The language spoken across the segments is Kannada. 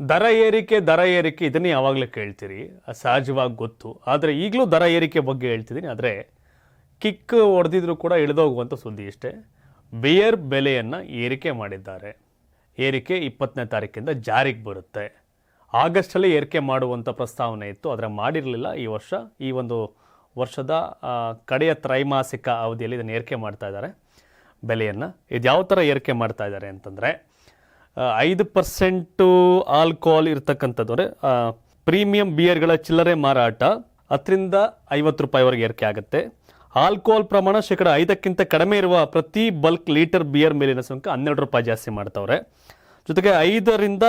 ದರ ಏರಿಕೆ ದರ ಏರಿಕೆ ಇದನ್ನೇ ಯಾವಾಗಲೂ ಕೇಳ್ತೀರಿ. ಸಹಜವಾಗಿ ಗೊತ್ತು. ಆದರೆ ಈಗಲೂ ದರ ಏರಿಕೆ ಬಗ್ಗೆ ಹೇಳ್ತಿದ್ದೀನಿ. ಆದರೆ ಕಿಕ್ ಹೊಡೆದಿದ್ರು ಕೂಡ ಇಳಿದೋಗುವಂಥ ಸುದ್ದಿ ಇಷ್ಟೇ. ಬಿಯರ್ ಬೆಲೆಯನ್ನು ಏರಿಕೆ ಮಾಡಿದ್ದಾರೆ. ಏರಿಕೆ ಇಪ್ಪತ್ತನೇ ತಾರೀಕಿಂದ ಜಾರಿಗೆ ಬರುತ್ತೆ. ಆಗಸ್ಟಲ್ಲಿ ಏರಿಕೆ ಮಾಡುವಂಥ ಪ್ರಸ್ತಾವನೆ ಇತ್ತು. ಆದರೆ ಮಾಡಿರಲಿಲ್ಲ. ಈ ವರ್ಷ, ಈ ಒಂದು ವರ್ಷದ ಕಡೆಯ ತ್ರೈಮಾಸಿಕ ಅವಧಿಯಲ್ಲಿ ಇದನ್ನು ಏರಿಕೆ ಮಾಡ್ತಾ ಇದ್ದಾರೆ. ಬೆಲೆಯನ್ನು. ಇದು ಯಾವ ಥರ ಏರಿಕೆ ಮಾಡ್ತಾ ಇದ್ದಾರೆ ಅಂತಂದರೆ ಐದು ಪರ್ಸೆಂಟು ಆಲ್ಕೋಹಾಲ್ ಇರ್ತಕ್ಕಂಥದ್ದು. ಅಂದರೆ ಪ್ರೀಮಿಯಂ ಬಿಯರ್ಗಳ ಚಿಲ್ಲರೆ ಮಾರಾಟ ಹತ್ತರಿಂದ ಐವತ್ತು ರೂಪಾಯಿವರೆಗೆ ಏರಿಕೆ ಆಗುತ್ತೆ. ಆಲ್ಕೋಹಾಲ್ ಪ್ರಮಾಣ ಶೇಕಡ ಐದಕ್ಕಿಂತ ಕಡಿಮೆ ಇರುವ ಪ್ರತಿ ಬಲ್ಕ್ ಲೀಟರ್ ಬಿಯರ್ ಮೇಲಿನ ಸುಂಕ ಹನ್ನೆರಡು ರೂಪಾಯಿ ಜಾಸ್ತಿ ಮಾಡ್ತವ್ರೆ. ಜೊತೆಗೆ ಐದರಿಂದ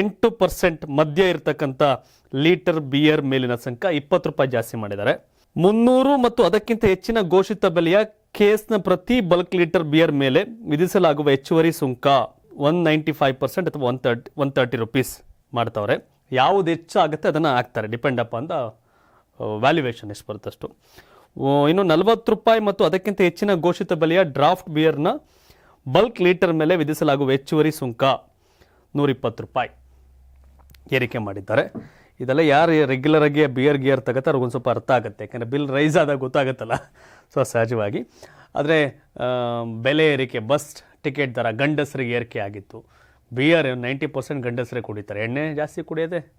ಎಂಟು ಪರ್ಸೆಂಟ್ ಮಧ್ಯ ಇರತಕ್ಕಂಥ ಲೀಟರ್ ಬಿಯರ್ ಮೇಲಿನ ಸಂಕ ಇಪ್ಪತ್ತು ರೂಪಾಯಿ ಜಾಸ್ತಿ ಮಾಡಿದ್ದಾರೆ. ಮುನ್ನೂರು ಮತ್ತು ಅದಕ್ಕಿಂತ ಹೆಚ್ಚಿನ ಘೋಷಿತ ಬೆಲೆಯ ಕೇಸ್ನ ಪ್ರತಿ ಬಲ್ಕ್ ಲೀಟರ್ ಬಿಯರ್ ಮೇಲೆ ವಿಧಿಸಲಾಗುವ ಹೆಚ್ಚುವರಿ ಸುಂಕ ಒನ್ ನೈಂಟಿ ಫೈವ್ ಪರ್ಸೆಂಟ್ ಅಥವಾ one thirty one thirty rupees ಮಾಡ್ತವ್ರೆ. ಯಾವುದು ಹೆಚ್ಚು ಆಗುತ್ತೆ ಅದನ್ನು ಹಾಕ್ತಾರೆ. ಡಿಪೆಂಡ್ ಅಪ್ ಅಂತ ವ್ಯಾಲ್ಯೂಯೇಷನ್ ಎಷ್ಟು ಬರುತ್ತಷ್ಟು ಇನ್ನು ನಲವತ್ತು ರೂಪಾಯಿ ಮತ್ತು ಅದಕ್ಕಿಂತ ಹೆಚ್ಚಿನ ಘೋಷಿತ ಬೆಲೆಯ ಡ್ರಾಫ್ಟ್ ಬಿಯರ್ನ ಬಲ್ಕ್ ಲೀಟರ್ ಮೇಲೆ ವಿಧಿಸಲಾಗುವ ಹೆಚ್ಚುವರಿ ಸುಂಕ ನೂರಿಪ್ಪತ್ತು ರೂಪಾಯಿ. ಏರಿಕೆ ಮಾಡಿದ್ದಾರೆ. ಇದೆಲ್ಲ ಯಾರು ರೆಗ್ಯುಲರ್ ಆಗಿ ಬಿಯರ್ ಗಿಯರ್ ತಗೋತಾರೆ ಅವ್ರಿಗೊಂದು ಸ್ವಲ್ಪ ಅರ್ಥ ಆಗುತ್ತೆ. ಯಾಕಂದರೆ ಬಿಲ್ ರೈಸ್ ಆದಾಗ ಗೊತ್ತಾಗುತ್ತಲ್ಲ. ಸೊ ಸಹಜವಾಗಿ. ಆದರೆ ಬೆಲೆ ಏರಿಕೆ ಬಸ್ ಟಿಕೆಟ್ ದರ ಗಂಡಸರಿಗೆ ಏರಿಕೆ ಆಗಿತ್ತು. ಬಿಯರ್ ನೈಂಟಿ ಪರ್ಸೆಂಟ್ ಗಂಡಸರೇ ಕುಡಿತಾರೆ. ಎಣ್ಣೆ ಜಾಸ್ತಿ ಕುಡಿಯೋದೆ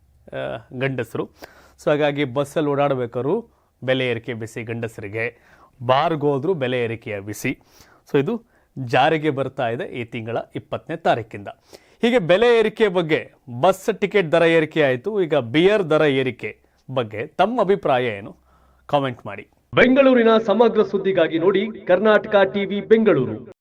ಗಂಡಸರು. ಸೊ, ಹಾಗಾಗಿ ಬಸ್ಸಲ್ಲಿ ಓಡಾಡಬೇಕಾದ್ರು ಬೆಲೆ ಏರಿಕೆ ಬಿಸಿ ಗಂಡಸರಿಗೆ. ಬಾರ್ಗೆ ಹೋದ್ರೂ ಬೆಲೆ ಏರಿಕೆಯ ಬಿಸಿ. ಸೊ, ಇದು ಜಾರಿಗೆ ಬರ್ತಾ ಇದೆ ಈ ತಿಂಗಳ ಇಪ್ಪತ್ತನೇ ತಾರೀಕಿಂದ. ಹೀಗೆ ಬೆಲೆ ಏರಿಕೆ ಬಗ್ಗೆ ಬಸ್ ಟಿಕೆಟ್ ದರ ಏರಿಕೆ ಆಯಿತು. ಈಗ ಬಿಯರ್ ದರ ಏರಿಕೆ ಬಗ್ಗೆ ತಮ್ಮ ಅಭಿಪ್ರಾಯ ಏನು? ಕಾಮೆಂಟ್ ಮಾಡಿ. ಬೆಂಗಳೂರಿನ ಸಮಗ್ರ ಸುದ್ದಿಗಾಗಿ ನೋಡಿ ಕರ್ನಾಟಕ ಟಿವಿ ಬೆಂಗಳೂರು.